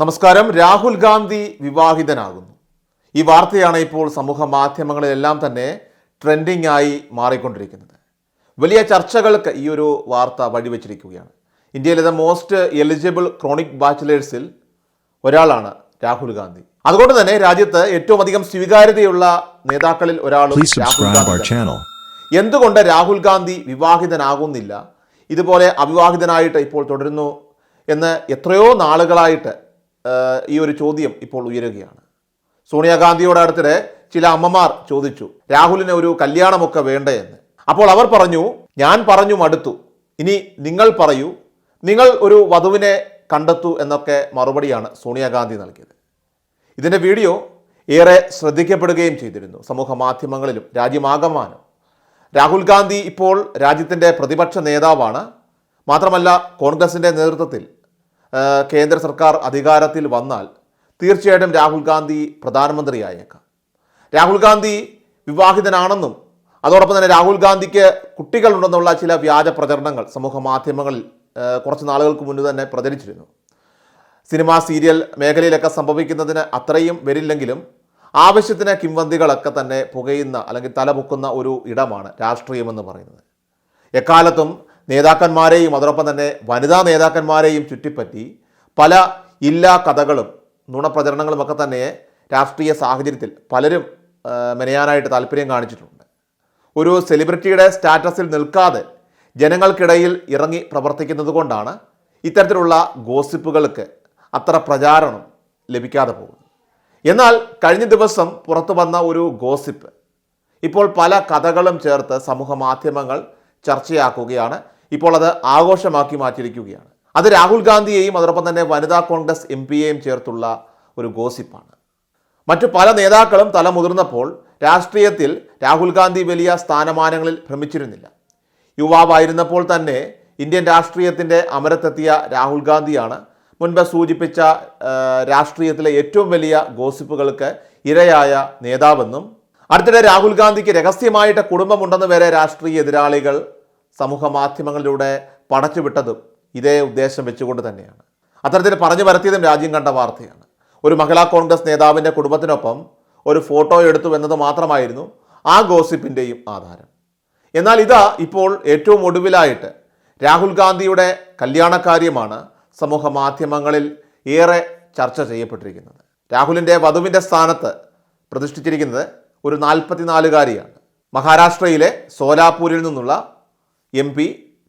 നമസ്കാരം. രാഹുൽ ഗാന്ധി വിവാഹിതനാകുന്നു. ഈ വാർത്തയാണ് ഇപ്പോൾ സമൂഹ മാധ്യമങ്ങളിലെല്ലാം തന്നെ ട്രെൻഡിംഗ് ആയി മാറിക്കൊണ്ടിരിക്കുന്നത്. വലിയ ചർച്ചകൾക്ക് ഈ ഒരു വാർത്ത വഴിവെച്ചിരിക്കുകയാണ്. ഇന്ത്യയിലെ ദ മോസ്റ്റ് എലിജിബിൾ ക്രോണിക് ബാച്ചിലേഴ്സിൽ ഒരാളാണ് രാഹുൽ ഗാന്ധി. അതുകൊണ്ട് തന്നെ രാജ്യത്ത് ഏറ്റവും അധികം സ്വീകാര്യതയുള്ള നേതാക്കളിൽ ഒരാളും രാഹുൽ ഗാന്ധി. എന്തുകൊണ്ട് രാഹുൽ ഗാന്ധി വിവാഹിതനാകുന്നില്ല? ഇതുപോലെ അവിവാഹിതനായിട്ട് ഇപ്പോൾ തുടരുന്നു എന്ന് എത്രയോ നാളുകളായിട്ട് ഈ ഒരു ചോദ്യം ഇപ്പോൾ ഉയരുകയാണ്. സോണിയാഗാന്ധിയോട് അടുത്തിടെ ചില അമ്മമാർ ചോദിച്ചു രാഹുലിന് ഒരു കല്യാണമൊക്കെ വേണ്ടേ എന്ന്? അപ്പോൾ അവർ പറഞ്ഞു ഞാൻ പറഞ്ഞു മടുത്തു. ഇനി നിങ്ങൾ പറയൂ. നിങ്ങൾ ഒരു വധുവിനെ കണ്ടെത്തൂ എന്നൊക്കെ മറുപടിയാണ് സോണിയാഗാന്ധി നൽകിയത്. ഇതിന്റെ വീഡിയോ ഏറെ ശ്രദ്ധിക്കപ്പെടുകയും ചെയ്തിരുന്നു. സമൂഹ മാധ്യമങ്ങളിലും രാജ്യമാകമാനം. രാഹുൽ ഗാന്ധി ഇപ്പോൾ രാജ്യത്തിന്റെ പ്രതിപക്ഷ നേതാവാണ്. മാത്രമല്ല കോൺഗ്രസിന്റെ നേതൃത്വത്തിൽ കേന്ദ്ര സർക്കാർ അധികാരത്തിൽ വന്നാൽ തീർച്ചയായിട്ടും രാഹുൽ ഗാന്ധി പ്രധാനമന്ത്രിയായേക്കാം. രാഹുൽ ഗാന്ധി വിവാഹിതനാണെന്നും അതോടൊപ്പം തന്നെ രാഹുൽ ഗാന്ധിക്ക് കുട്ടികളുണ്ടെന്നുള്ള ചില വ്യാജ പ്രചരണങ്ങൾ സമൂഹ മാധ്യമങ്ങളിൽ കുറച്ച് നാളുകൾക്ക് മുന്നേ തന്നെ പ്രചരിച്ചിരുന്നു. സിനിമ സീരിയൽ മേഖലയിലൊക്കെ സംഭവിക്കുന്നതിന് അത്രയും വരില്ലെങ്കിലും ആവശ്യത്തിന് കിംവന്തികളൊക്കെ തന്നെ പുകയുന്ന അല്ലെങ്കിൽ തലപൊക്കുന്ന ഒരു ഇടമാണ് രാഷ്ട്രീയമെന്ന് പറയുന്നത്. എക്കാലത്തും നേതാക്കന്മാരെയും അതോടൊപ്പം തന്നെ വനിതാ നേതാക്കന്മാരെയും ചുറ്റിപ്പറ്റി പല ഇല്ലാ കഥകളും നുണപ്രചരണങ്ങളും ഒക്കെ തന്നെ രാഷ്ട്രീയ സാഹചര്യത്തിൽ പലരും മെനയാനായിട്ട് താല്പര്യം കാണിച്ചിട്ടുണ്ട്. ഒരു സെലിബ്രിറ്റിയുടെ സ്റ്റാറ്റസിൽ നിൽക്കാതെ ജനങ്ങൾക്കിടയിൽ ഇറങ്ങി പ്രവർത്തിക്കുന്നത് കൊണ്ടാണ് ഇത്തരത്തിലുള്ള ഗോസിപ്പുകൾക്ക് അത്ര പ്രചാരണം ലഭിക്കാതെ പോകുന്നത്. എന്നാൽ കഴിഞ്ഞ ദിവസം പുറത്തു വന്ന ഒരു ഗോസിപ്പ് ഇപ്പോൾ പല കഥകളും ചേർത്ത് സമൂഹ മാധ്യമങ്ങൾ ചർച്ചയാക്കുകയാണ് ഇപ്പോൾ അത് ആഘോഷമാക്കി മാറ്റിയിരിക്കുകയാണ്. അത് രാഹുൽ ഗാന്ധിയെയും അതോടൊപ്പം തന്നെ വനിതാ കോൺഗ്രസ് എം പിയെയും ചേർത്തുള്ള ഒരു ഗോസിപ്പാണ്. മറ്റു പല നേതാക്കളും തല മുതിർന്നപ്പോൾ രാഷ്ട്രീയത്തിൽ രാഹുൽ ഗാന്ധി വലിയ സ്ഥാനമാനങ്ങളിൽ ഭ്രമിച്ചിരുന്നില്ല. യുവാവായിരുന്നപ്പോൾ തന്നെ ഇന്ത്യൻ രാഷ്ട്രീയത്തിന്റെ അമരത്തെത്തിയ രാഹുൽ ഗാന്ധിയാണ് മുൻപ് സൂചിപ്പിച്ച രാഷ്ട്രീയത്തിലെ ഏറ്റവും വലിയ ഗോസിപ്പുകൾക്ക് ഇരയായ നേതാവെന്നും അടുത്തിടെ രാഹുൽ ഗാന്ധിക്ക് രഹസ്യമായിട്ട് കുടുംബമുണ്ടെന്ന് വരെ രാഷ്ട്രീയ എതിരാളികൾ സമൂഹ മാധ്യമങ്ങളിലൂടെ പടച്ചുവിട്ടതും ഇതേ ഉദ്ദേശം വെച്ചുകൊണ്ട് തന്നെയാണ്. അത്തരത്തിൽ പറഞ്ഞു വരത്തിയതും രാജ്യം കണ്ട വാർത്തയാണ്. ഒരു മഹിളാ കോൺഗ്രസ് നേതാവിന്റെ കുടുംബത്തിനൊപ്പം ഒരു ഫോട്ടോ എടുത്തു എന്നത് മാത്രമായിരുന്നു ആ ഗോസിപ്പിന്റെയും ആധാരം. എന്നാൽ ഇതാ ഇപ്പോൾ ഏറ്റവും ഒടുവിലായിട്ട് രാഹുൽ ഗാന്ധിയുടെ കല്യാണക്കാര്യമാണ് സമൂഹ മാധ്യമങ്ങളിൽ ഏറെ ചർച്ച ചെയ്യപ്പെട്ടിരിക്കുന്നത്. രാഹുലിന്റെ വധുവിന്റെ സ്ഥാനത്ത് പ്രതിഷ്ഠിച്ചിരിക്കുന്നത് ഒരു നാൽപ്പത്തിനാലുകാരിയാണ്. മഹാരാഷ്ട്രയിലെ സോലാപൂരിൽ നിന്നുള്ള എം പി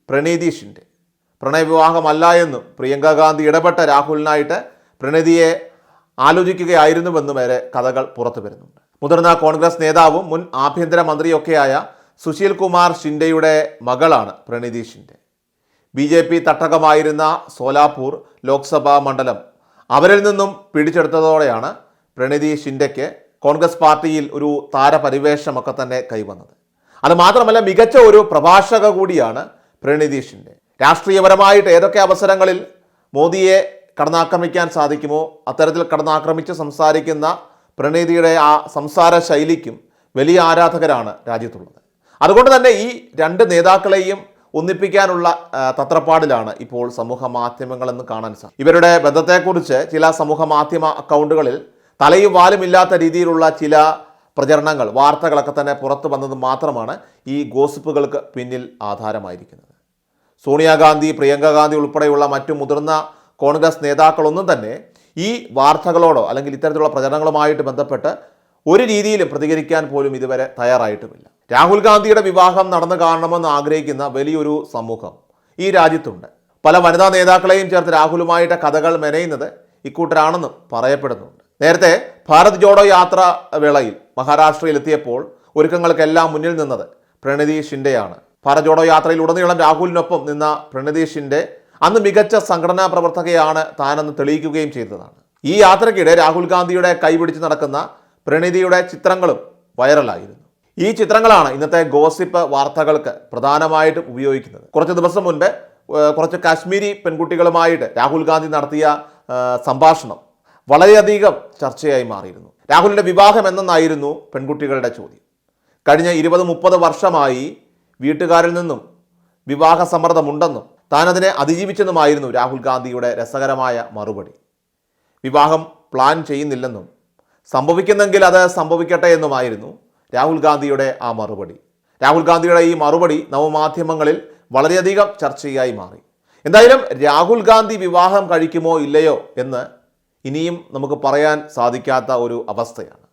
പ്രണീതീഷിന്റെ പ്രണയവിവാഹമല്ല എന്നും പ്രിയങ്ക ഗാന്ധി ഇടപെട്ട രാഹുലിനായിട്ട് പ്രണതിയെ ആലോചിക്കുകയായിരുന്നുവെന്നും വരെ കഥകൾ പുറത്തു വരുന്നുണ്ട്. മുതിർന്ന കോൺഗ്രസ് നേതാവും മുൻ ആഭ്യന്തരമന്ത്രിയൊക്കെയായ സുശീൽ കുമാർ ഷിൻഡെയുടെ മകളാണ് പ്രണീതി ബി ജെ പി തട്ടകമായിരുന്ന സോലാപൂർ ലോക്സഭാ മണ്ഡലം അവരിൽ നിന്നും പിടിച്ചെടുത്തതോടെയാണ് പ്രണീതി ഷിൻഡയ്ക്ക് കോൺഗ്രസ് പാർട്ടിയിൽ ഒരു താരപരിവേഷമൊക്കെ തന്നെ കൈവന്നത്. അത് മാത്രമല്ല മികച്ച ഒരു പ്രഭാഷക കൂടിയാണ് പ്രണിതീഷിന്റെ. രാഷ്ട്രീയപരമായിട്ട് ഏതൊക്കെ അവസരങ്ങളിൽ മോദിയെ കടന്നാക്രമിക്കാൻ സാധിക്കുമോ അത്തരത്തിൽ കടന്നാക്രമിച്ച് സംസാരിക്കുന്ന പ്രണീതിയുടെ ആ സംസാര ശൈലിക്കും വലിയ ആരാധകരാണ് രാജ്യത്തുള്ളത്. അതുകൊണ്ട് തന്നെ ഈ രണ്ട് നേതാക്കളെയും ഒന്നിപ്പിക്കാനുള്ള തത്രപ്പാടിലാണ് ഇപ്പോൾ സമൂഹ മാധ്യമങ്ങളെന്ന് കാണാൻ സാധിക്കും ഇവരുടെ ബന്ധത്തെക്കുറിച്ച് ചില സമൂഹ മാധ്യമ അക്കൗണ്ടുകളിൽ തലയും വാലുമില്ലാത്ത രീതിയിലുള്ള ചില പ്രചരണങ്ങൾ വാർത്തകളൊക്കെ തന്നെ പുറത്തു വന്നത് മാത്രമാണ് ഈ ഗോസിപ്പുകൾക്ക് പിന്നിൽ ആധാരമായിരിക്കുന്നത്. സോണിയാഗാന്ധി പ്രിയങ്ക ഗാന്ധി ഉൾപ്പെടെയുള്ള മറ്റു മുതിർന്ന കോൺഗ്രസ് നേതാക്കളൊന്നും തന്നെ ഈ വാർത്തകളോടോ അല്ലെങ്കിൽ ഇത്തരത്തിലുള്ള പ്രചരണങ്ങളുമായിട്ട് ബന്ധപ്പെട്ട് ഒരു രീതിയിലും പ്രതികരിക്കാൻ പോലും ഇതുവരെ തയ്യാറായിട്ടുമില്ല. രാഹുൽ ഗാന്ധിയുടെ വിവാഹം നടന്നു കാണണമെന്ന് ആഗ്രഹിക്കുന്ന വലിയൊരു സമൂഹം ഈ രാജ്യത്തുണ്ട്. പല വനിതാ നേതാക്കളെയും ചേർത്ത് രാഹുലുമായിട്ട് കഥകൾ മെനയുന്നത് ഇക്കൂട്ടരാണെന്നും പറയപ്പെടുന്നുണ്ട്. നേരത്തെ ഭാരത് ജോഡോ യാത്ര വേളയിൽ മഹാരാഷ്ട്രയിൽ എത്തിയപ്പോൾ ഒരുക്കങ്ങൾക്കെല്ലാം മുന്നിൽ നിന്നത് പ്രണതി ഷിൻഡെയാണ്. ഭാരത് ജോഡോ യാത്രയിൽ ഉടനീളം രാഹുലിനൊപ്പം നിന്ന പ്രണതി ഷിൻഡെ അന്ന് മികച്ച സംഘടനാ പ്രവർത്തകയാണ് താനെന്ന് തെളിയിക്കുകയും ചെയ്തതാണ്. ഈ യാത്രയ്ക്കിടെ രാഹുൽ ഗാന്ധിയുടെ കൈപിടിച്ച് നടക്കുന്ന പ്രണിതിയുടെ ചിത്രങ്ങളും വൈറലായിരുന്നു. ഈ ചിത്രങ്ങളാണ് ഇന്നത്തെ ഗോസിപ്പ് വാർത്തകൾക്ക് പ്രധാനമായിട്ടും ഉപയോഗിക്കുന്നത്. കുറച്ച് ദിവസം മുൻപ് കുറച്ച് കാശ്മീരി പെൺകുട്ടികളുമായിട്ട് രാഹുൽ ഗാന്ധി നടത്തിയ സംഭാഷണം വളരെയധികം ചർച്ചയായി മാറിയിരുന്നു. രാഹുലിന്റെ വിവാഹം എന്നെന്നായിരുന്നു പെൺകുട്ടികളുടെ ചോദ്യം. കഴിഞ്ഞ ഇരുപത് മുപ്പത് വർഷമായി വീട്ടുകാരിൽ നിന്നും വിവാഹ സമ്മർദ്ദമുണ്ടെന്നും താനതിനെ അതിജീവിച്ചെന്നുമായിരുന്നു രാഹുൽ ഗാന്ധിയുടെ രസകരമായ മറുപടി. വിവാഹം പ്ലാൻ ചെയ്യുന്നില്ലെന്നും സംഭവിക്കുന്നെങ്കിൽ അത് സംഭവിക്കട്ടെ എന്നുമായിരുന്നു രാഹുൽ ഗാന്ധിയുടെ ആ മറുപടി. രാഹുൽ ഗാന്ധിയുടെ ഈ മറുപടി നവമാധ്യമങ്ങളിൽ വളരെയധികം ചർച്ചയായി മാറി. എന്തായാലും രാഹുൽ ഗാന്ധി വിവാഹം കഴിക്കുമോ ഇല്ലയോ എന്ന് ഇനിയും നമുക്ക് പറയാൻ സാധിക്കാത്ത ഒരു അവസ്ഥയാണ്.